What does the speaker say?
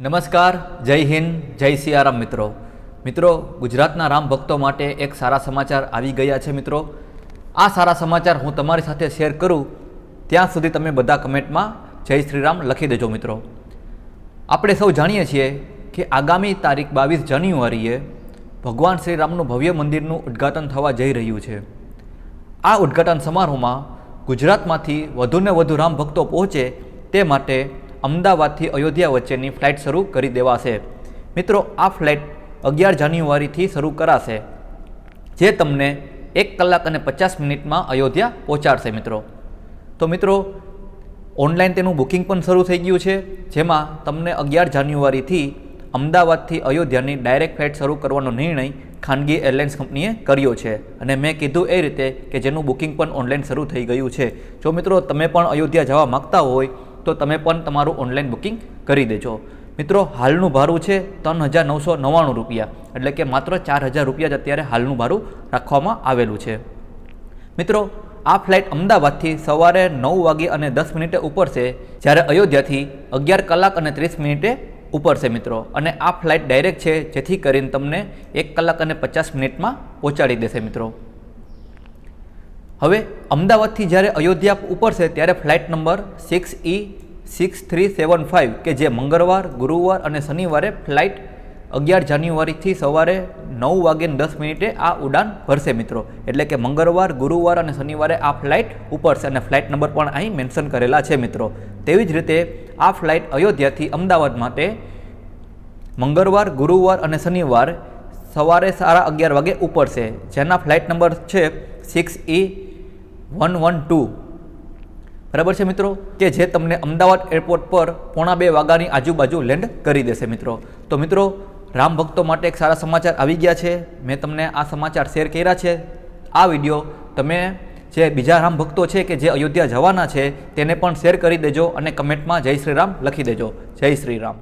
નમસ્કાર, જય હિન્દ, જય સિયારામ મિત્રો. મિત્રો, ગુજરાતના રામ ભક્તો માટે એક સારા સમાચાર આવી ગયા છે મિત્રો. આ સારા સમાચાર હું તમારી સાથે શેર કરું, ત્યાં સુધી તમે બધા કમેન્ટમાં જય શ્રીરામ લખી દેજો મિત્રો. આપણે સૌ જાણીએ છીએ કે આગામી તારીખ બાવીસ જાન્યુઆરીએ ભગવાન શ્રીરામનું ભવ્ય મંદિરનું ઉદ્ઘાટન થવા જઈ રહ્યું છે. આ ઉદ્ઘાટન સમારોહમાં ગુજરાતમાંથી વધુને વધુ રામ ભક્તો પહોંચે તે માટે અમદાવાદથી અયોધ્યા વચ્ચેની ફ્લાઇટ શરૂ કરી દેવાશે. મિત્રો, આ ફ્લાઇટ અગિયાર જાન્યુઆરીથી શરૂ કરાશે, જે તમને એક કલાક અને પચાસ મિનિટમાં અયોધ્યા પહોંચાડશે મિત્રો. તો મિત્રો, ઓનલાઈન તેનું બુકિંગ પણ શરૂ થઈ ગયું છે, જેમાં તમને અગિયાર જાન્યુઆરીથી અમદાવાદથી અયોધ્યાની ડાયરેક્ટ ફ્લાઇટ શરૂ કરવાનો નિર્ણય ખાનગી એરલાઇન્સ કંપનીએ કર્યો છે. અને મેં કીધું એ રીતે કે જેનું બુકિંગ પણ ઓનલાઈન શરૂ થઈ ગયું છે. જો મિત્રો, તમે પણ અયોધ્યા જવા માગતા હોય તો તમે પણ તમારું ઓનલાઈન બુકિંગ કરી દેજો. મિત્રો, હાલનું ભાડું છે ત્રણ હજાર નવસો નવ્વાણું રૂપિયા. એટલે કે માત્ર ચાર હજાર રૂપિયા જ અત્યારે હાલનું ભાડું રાખવામાં આવેલું છે. મિત્રો, આ ફ્લાઇટ અમદાવાદથી સવારે નવ વાગે અને દસ મિનિટે ઉપડશે જ્યારે અયોધ્યાથી અગિયાર કલાક અને ત્રીસ મિનિટે ઉપડશે મિત્રો. અને આ ફ્લાઇટ ડાયરેક્ટ છે, જેથી કરીને તમને એક કલાક અને પચાસ મિનિટમાં પહોંચાડી દેશે મિત્રો. હવે અમદાવાદથી જ્યારે અયોધ્યા ઉપડશે ત્યારે flight number six E six three seven five કે જે મંગળવાર, ગુરુવાર અને શનિવારે ફ્લાઇટ અગિયાર જાન્યુઆરીથી સવારે નવ વાગ્યે દસ મિનિટે આ ઉડાન ભરશે મિત્રો. એટલે કે મંગળવાર, ગુરુવાર અને શનિવારે આ ફ્લાઇટ ઉપડશે અને ફ્લાઇટ નંબર પણ અહીં મેન્શન કરેલા છે મિત્રો. તેવી જ રીતે આ ફ્લાઇટ અયોધ્યાથી અમદાવાદ માટે મંગળવાર, ગુરુવાર અને શનિવાર સવારે સાડા અગિયાર વાગે ઉપડશે. જેના ફ્લાઇટ નંબર છે six E one one two. બરાબર છે મિત્રો? કે જે તમને અમદાવાદ એરપોર્ટ પર પોણા બે વાગ્યાની આજુબાજુ લેન્ડ કરી દેશે મિત્રો. તો મિત્રો, રામ ભક્તો માટે એક સારા સમાચાર આવી ગયા છે. મેં તમને આ સમાચાર શેર કર્યા છે. આ વીડિયો તમે જે બીજા રામ ભક્તો છે કે જે અયોધ્યા જવાના છે, તેને પણ શેર કરી દેજો અને કમેન્ટમાં જય શ્રી રામ લખી દેજો. જય શ્રી રામ.